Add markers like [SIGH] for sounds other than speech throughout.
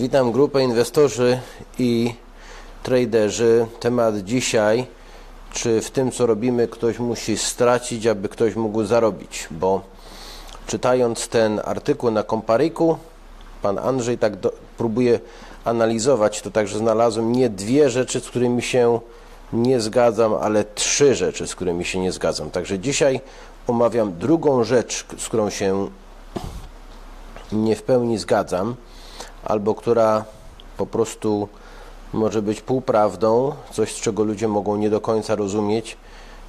Witam grupę inwestorzy i traderzy. Temat dzisiaj, czy w tym co robimy ktoś musi stracić, aby ktoś mógł zarobić, bo czytając ten artykuł na Komparyku, pan Andrzej tak do, próbuje analizować, to także znalazłem nie dwie rzeczy, z którymi się nie zgadzam, ale trzy rzeczy, z którymi się nie zgadzam. Także dzisiaj omawiam drugą rzecz, z którą się nie w pełni zgadzam, albo która po prostu może być półprawdą, coś z czego ludzie mogą nie do końca rozumieć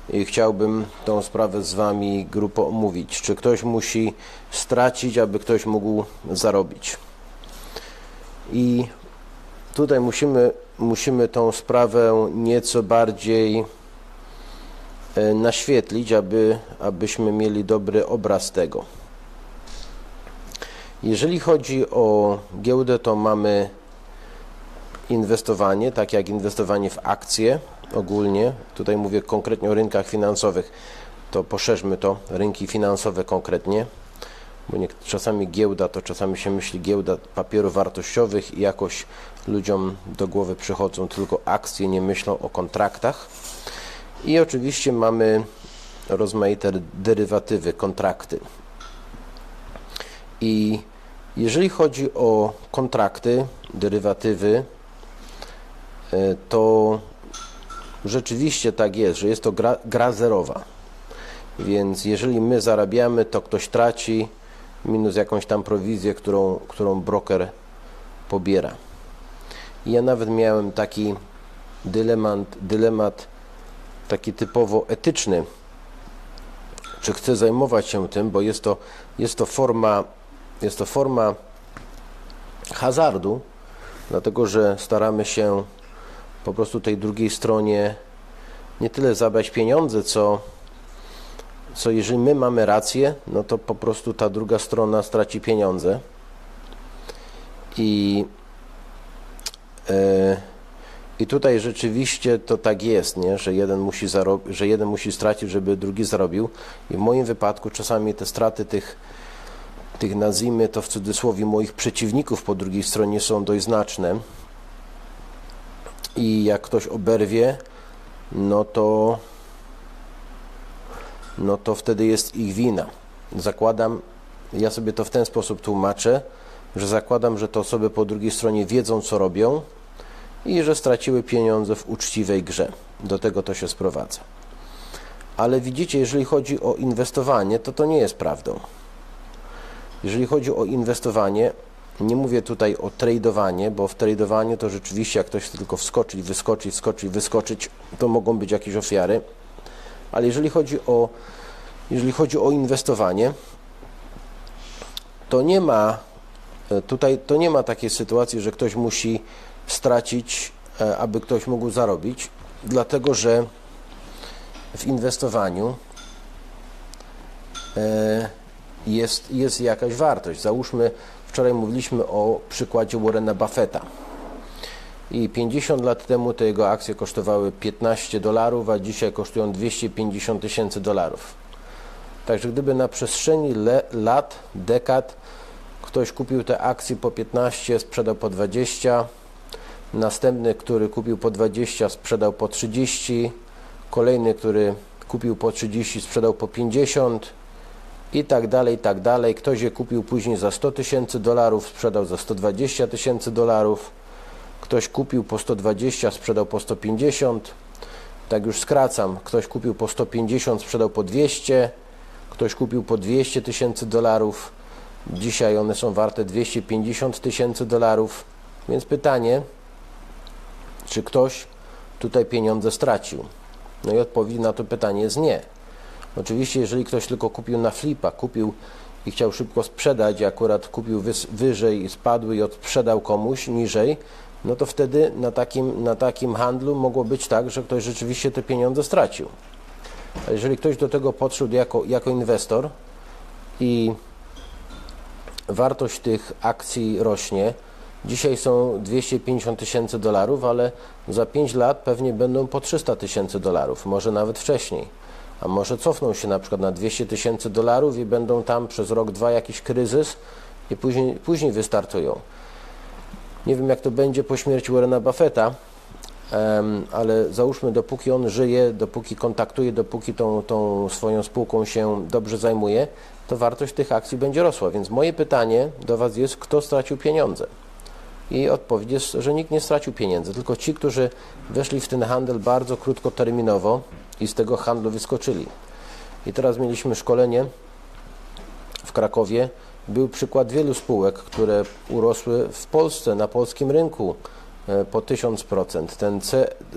i chciałbym tą sprawę z Wami grupo omówić. Czy ktoś musi stracić, aby ktoś mógł zarobić? I tutaj musimy, musimy tą sprawę nieco bardziej e, naświetlić, aby, abyśmy mieli dobry obraz tego. Jeżeli chodzi o giełdę, to mamy inwestowanie, tak jak inwestowanie w akcje ogólnie. Tutaj mówię konkretnie o rynkach finansowych. To poszerzmy to, rynki finansowe konkretnie, bo nie, czasami giełda, to czasami się myśli giełda papierów wartościowych i jakoś ludziom do głowy przychodzą tylko akcje, nie myślą o kontraktach. I oczywiście mamy rozmaite derywatywy, kontrakty. I jeżeli chodzi o kontrakty, derywatywy, e, to rzeczywiście tak jest, że jest to gra, gra zerowa. Więc jeżeli my zarabiamy, to ktoś traci minus jakąś tam prowizję, którą, którą broker pobiera. I ja nawet miałem taki dylemat, dylemat taki typowo etyczny, czy chcę zajmować się tym, bo jest to, jest to forma jest to forma hazardu, dlatego że staramy się po prostu tej drugiej stronie nie tyle zabrać pieniądze, co, co jeżeli my mamy rację, no to po prostu ta druga strona straci pieniądze. I, yy, i tutaj rzeczywiście to tak jest, nie? Że, jeden musi że jeden musi stracić, żeby drugi zarobił. I w moim wypadku czasami te straty tych tych nazwijmy to w cudzysłowie moich przeciwników po drugiej stronie są dość znaczne. I jak ktoś oberwie no to no to wtedy jest ich wina. Zakładam ja sobie to w ten sposób tłumaczę że zakładam, że te osoby po drugiej stronie wiedzą co robią i że straciły pieniądze w uczciwej grze. Do tego to się sprowadza. Ale widzicie, jeżeli chodzi o inwestowanie, to to nie jest prawdą. Jeżeli chodzi o inwestowanie, nie mówię tutaj o tradowanie, bo w tradowaniu to rzeczywiście jak ktoś tylko wskoczyć, wyskoczyć, wskoczyć, wyskoczyć, to mogą być jakieś ofiary. Ale jeżeli chodzi o, jeżeli chodzi o inwestowanie, to nie ma tutaj to nie ma takiej sytuacji, że ktoś musi stracić, aby ktoś mógł zarobić, dlatego że w inwestowaniu e, jest, jest jakaś wartość. Załóżmy, wczoraj mówiliśmy o przykładzie Warrena Buffetta. I 50 lat temu te jego akcje kosztowały 15 dolarów, a dzisiaj kosztują 250 tysięcy dolarów. Także gdyby na przestrzeni le, lat, dekad ktoś kupił te akcje po 15, sprzedał po 20, następny, który kupił po 20, sprzedał po 30, kolejny, który kupił po 30, sprzedał po 50, i tak dalej, i tak dalej. Ktoś je kupił później za 100 tysięcy dolarów, sprzedał za 120 tysięcy dolarów. Ktoś kupił po 120, sprzedał po 150. Tak już skracam. Ktoś kupił po 150, sprzedał po 200. Ktoś kupił po 200 tysięcy dolarów. Dzisiaj one są warte 250 tysięcy dolarów. Więc pytanie, czy ktoś tutaj pieniądze stracił? No i odpowiedź na to pytanie jest nie. Oczywiście, jeżeli ktoś tylko kupił na flipa, kupił i chciał szybko sprzedać, i akurat kupił wyżej i spadł i odsprzedał komuś niżej, no to wtedy na takim, na takim handlu mogło być tak, że ktoś rzeczywiście te pieniądze stracił. A jeżeli ktoś do tego podszedł jako, jako inwestor i wartość tych akcji rośnie, dzisiaj są 250 tysięcy dolarów, ale za 5 lat pewnie będą po 300 tysięcy dolarów, może nawet wcześniej a może cofną się na przykład na 200 tysięcy dolarów i będą tam przez rok, dwa jakiś kryzys i później, później wystartują. Nie wiem, jak to będzie po śmierci Warrena Buffetta, ale załóżmy, dopóki on żyje, dopóki kontaktuje, dopóki tą, tą swoją spółką się dobrze zajmuje, to wartość tych akcji będzie rosła. Więc moje pytanie do Was jest, kto stracił pieniądze? I odpowiedź jest, że nikt nie stracił pieniędzy, tylko ci, którzy weszli w ten handel bardzo krótkoterminowo i z tego handlu wyskoczyli. I teraz mieliśmy szkolenie w Krakowie. Był przykład wielu spółek, które urosły w Polsce, na polskim rynku e, po 1000%. Ten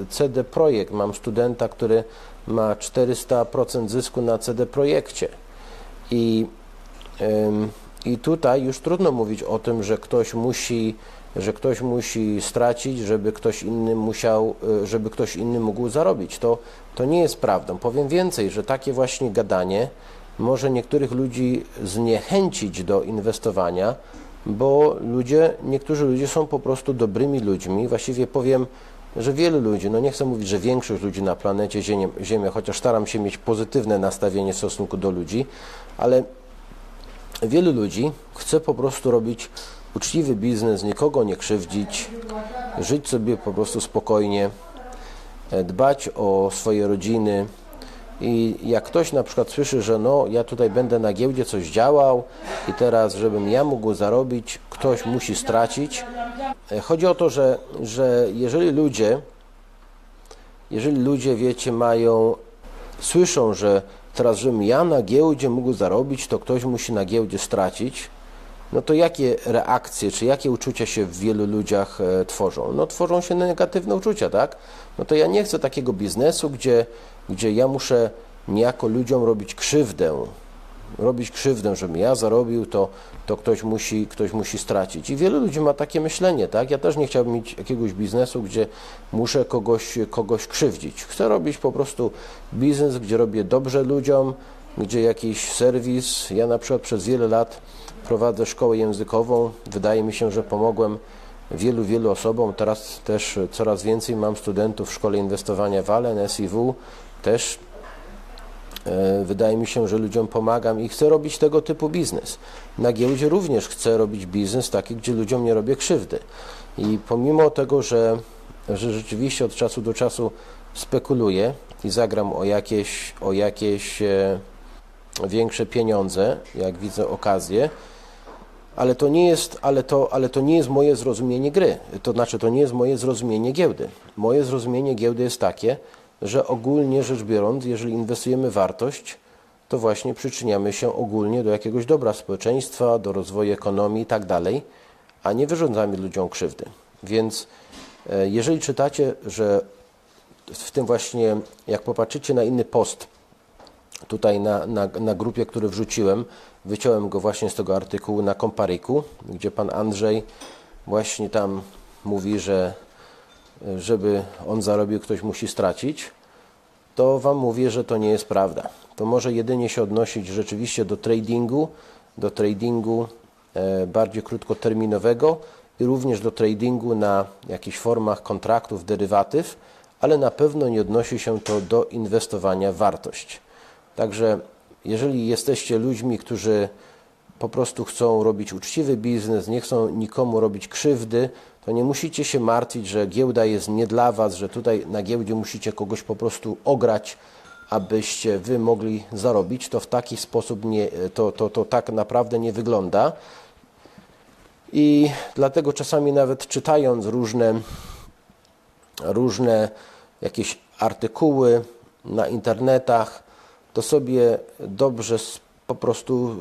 CD Projekt, mam studenta, który ma 400% zysku na CD Projekcie. I I tutaj już trudno mówić o tym, że ktoś musi, że ktoś musi stracić, żeby ktoś inny musiał, y, żeby ktoś inny mógł zarobić. To, to nie jest prawdą. Powiem więcej, że takie właśnie gadanie może niektórych ludzi zniechęcić do inwestowania, bo ludzie, niektórzy ludzie są po prostu dobrymi ludźmi. Właściwie powiem, że wielu ludzi, no nie chcę mówić, że większość ludzi na planecie Ziemia, Ziemia chociaż staram się mieć pozytywne nastawienie w stosunku do ludzi, ale wielu ludzi chce po prostu robić uczciwy biznes, nikogo nie krzywdzić, żyć sobie po prostu spokojnie, e, dbać o swoje rodziny. I jak ktoś na przykład słyszy, że no, ja tutaj będę na giełdzie coś działał i teraz, żebym ja mógł zarobić, ktoś musi stracić. E, Chodzi o to, że, że jeżeli ludzie, jeżeli ludzie, wiecie, mają, słyszą, że teraz, żebym ja na giełdzie mógł zarobić, to ktoś musi na giełdzie stracić, no to jakie reakcje, czy jakie uczucia się w wielu ludziach e, tworzą? No tworzą się negatywne uczucia, tak? No to ja nie chcę takiego biznesu, gdzie, gdzie ja muszę niejako ludziom robić krzywdę, robić krzywdę, żebym ja zarobił, to, to ktoś, musi, ktoś musi stracić. I wielu ludzi ma takie myślenie, tak? Ja też nie chciałbym mieć jakiegoś biznesu, gdzie muszę kogoś, kogoś krzywdzić. Chcę robić po prostu biznes, gdzie robię dobrze ludziom, gdzie jakiś serwis. Ja na przykład przez wiele lat prowadzę szkołę językową. Wydaje mi się, że pomogłem wielu, wielu osobom. Teraz też coraz więcej mam studentów w Szkole Inwestowania Walen, SIW. Też E, Wydaje mi się, że ludziom pomagam i chcę robić tego typu biznes. Na giełdzie również chcę robić biznes taki, gdzie ludziom nie robię krzywdy. I pomimo tego, że, że rzeczywiście od czasu do czasu spekuluję i zagram o jakieś, o jakieś e, większe pieniądze, jak widzę okazję, ale to nie jest, ale to, ale to nie jest moje zrozumienie gry. To znaczy, to nie jest moje zrozumienie giełdy. Moje zrozumienie giełdy jest takie, że ogólnie rzecz biorąc, jeżeli inwestujemy wartość, to właśnie przyczyniamy się ogólnie do jakiegoś dobra społeczeństwa, do rozwoju ekonomii i tak dalej, a nie wyrządzamy ludziom krzywdy. Więc e, jeżeli czytacie, że w tym właśnie, jak popatrzycie na inny post, tutaj na, na, na grupie, który wrzuciłem, wyciąłem go właśnie z tego artykułu na Komparyku, gdzie pan Andrzej właśnie tam mówi, że żeby on zarobił, ktoś musi stracić, to Wam mówię, że to nie jest prawda. To może jedynie się odnosić rzeczywiście do tradingu, do tradingu e, bardziej krótkoterminowego i również do tradingu na jakichś formach kontraktów, derywatyw, ale na pewno nie odnosi się to do inwestowania w wartość. Także jeżeli jesteście ludźmi, którzy po prostu chcą robić uczciwy biznes, nie chcą nikomu robić krzywdy, to nie musicie się martwić, że giełda jest nie dla Was, że tutaj na giełdzie musicie kogoś po prostu ograć, abyście Wy mogli zarobić. To w taki sposób nie, to, to, to tak naprawdę nie wygląda. I dlatego czasami nawet czytając różne, różne jakieś artykuły na internetach, to sobie dobrze po prostu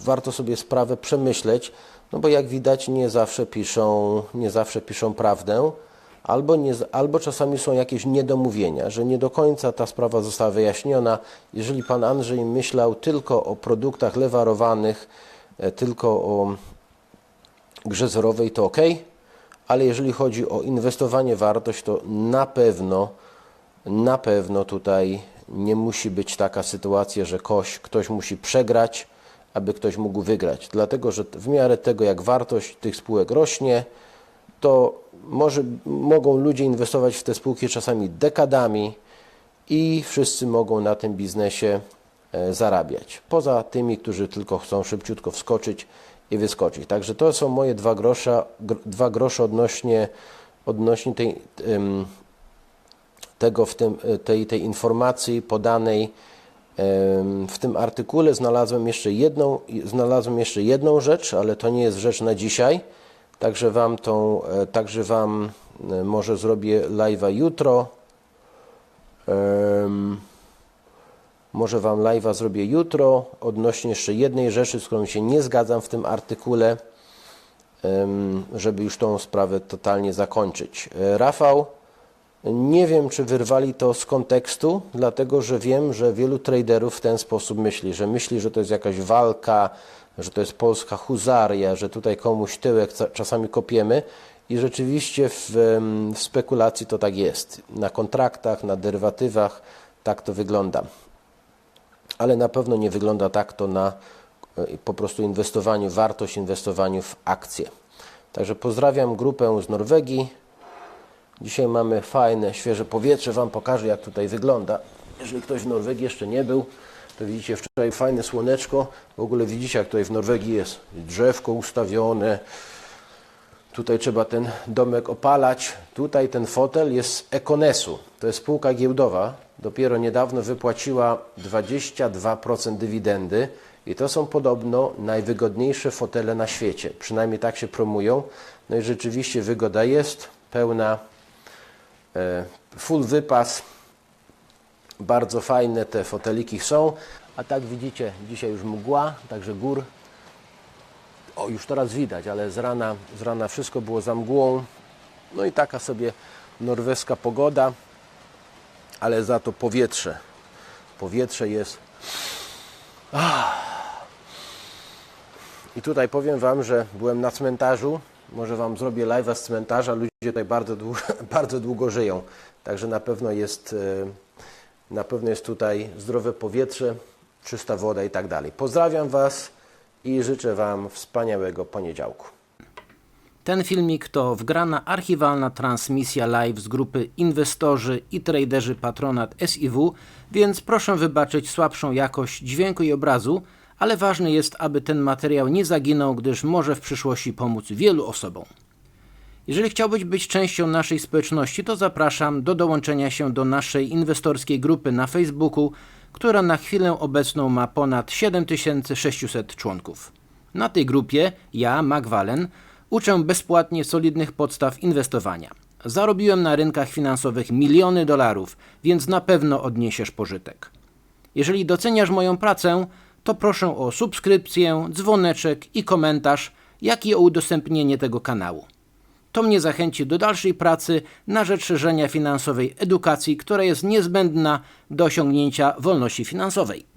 warto sobie sprawę przemyśleć, no bo jak widać nie zawsze piszą, nie zawsze piszą prawdę, albo, nie, albo czasami są jakieś niedomówienia, że nie do końca ta sprawa została wyjaśniona. Jeżeli pan Andrzej myślał tylko o produktach lewarowanych, e, tylko o grze zerowej, to ok, ale jeżeli chodzi o inwestowanie wartość, to na pewno, na pewno tutaj nie musi być taka sytuacja, że ktoś, ktoś musi przegrać, aby ktoś mógł wygrać. Dlatego, że w miarę tego, jak wartość tych spółek rośnie, to może, mogą ludzie inwestować w te spółki czasami dekadami i wszyscy mogą na tym biznesie e, zarabiać. Poza tymi, którzy tylko chcą szybciutko wskoczyć i wyskoczyć. Także to są moje dwa grosze, gr, dwa grosze odnośnie, odnośnie tej, tego w tym, e, tej, tej informacji podanej w tym artykule. Znalazłem jeszcze, jedną, znalazłem jeszcze jedną rzecz, ale to nie jest rzecz na dzisiaj. Także Wam, tą, e, także wam e, może zrobię live'a jutro. Może Wam live'a zrobię jutro odnośnie jeszcze jednej rzeczy, z którą się nie zgadzam w tym artykule, żeby już tą sprawę totalnie zakończyć. Rafał, nie wiem, czy wyrwali to z kontekstu, dlatego że wiem, że wielu traderów w ten sposób myśli, że myśli, że to jest jakaś walka, że to jest polska huzaria, że tutaj komuś tyłek czasami kopiemy i rzeczywiście w, w spekulacji to tak jest. Na kontraktach, na derywatywach tak to wygląda. Ale na pewno nie wygląda tak to na e, po prostu inwestowaniu, wartość inwestowaniu w akcje. Także pozdrawiam grupę z Norwegii. Dzisiaj mamy fajne, świeże powietrze. Wam pokażę, jak tutaj wygląda. Jeżeli ktoś w Norwegii jeszcze nie był, to widzicie wczoraj fajne słoneczko. W ogóle widzicie, jak tutaj w Norwegii jest drzewko ustawione. Tutaj trzeba ten domek opalać. Tutaj ten fotel jest z Econesu. To jest spółka giełdowa. Dopiero niedawno wypłaciła 22% dywidendy. I to są podobno najwygodniejsze fotele na świecie. Przynajmniej tak się promują. No i rzeczywiście wygoda jest pełna. E, Full wypas. Bardzo fajne te foteliki są. A tak widzicie, dzisiaj już mgła, także gór o, już teraz widać, ale z rana, z rana wszystko było za mgłą. No i taka sobie norweska pogoda, ale za to powietrze. Powietrze jest. Ah. I tutaj powiem Wam, że byłem na cmentarzu. Może Wam zrobię live'a z cmentarza. Ludzie tutaj bardzo długo, [LAUGHS] bardzo długo żyją. Także na pewno jest, e, na pewno jest tutaj zdrowe powietrze, czysta woda i tak dalej. Pozdrawiam Was i życzę Wam wspaniałego poniedziałku. Ten filmik to wgrana archiwalna transmisja live z grupy Inwestorzy i Traderzy Patronat SIW, więc proszę wybaczyć słabszą jakość dźwięku i obrazu, ale ważne jest, aby ten materiał nie zaginął, gdyż może w przyszłości pomóc wielu osobom. Jeżeli chciałbyś być częścią naszej społeczności, to zapraszam do dołączenia się do naszej inwestorskiej grupy na Facebooku, która na chwilę obecną ma ponad 7600 członków. Na tej grupie ja, Magwalen, uczę bezpłatnie solidnych podstaw inwestowania. Zarobiłem na rynkach finansowych miliony dolarów, więc na pewno odniesiesz pożytek. Jeżeli doceniasz moją pracę, to proszę o subskrypcję, dzwoneczek i komentarz, jak i o udostępnienie tego kanału. To mnie zachęci do dalszej pracy na rzecz szerzenia finansowej edukacji, która jest niezbędna do osiągnięcia wolności finansowej.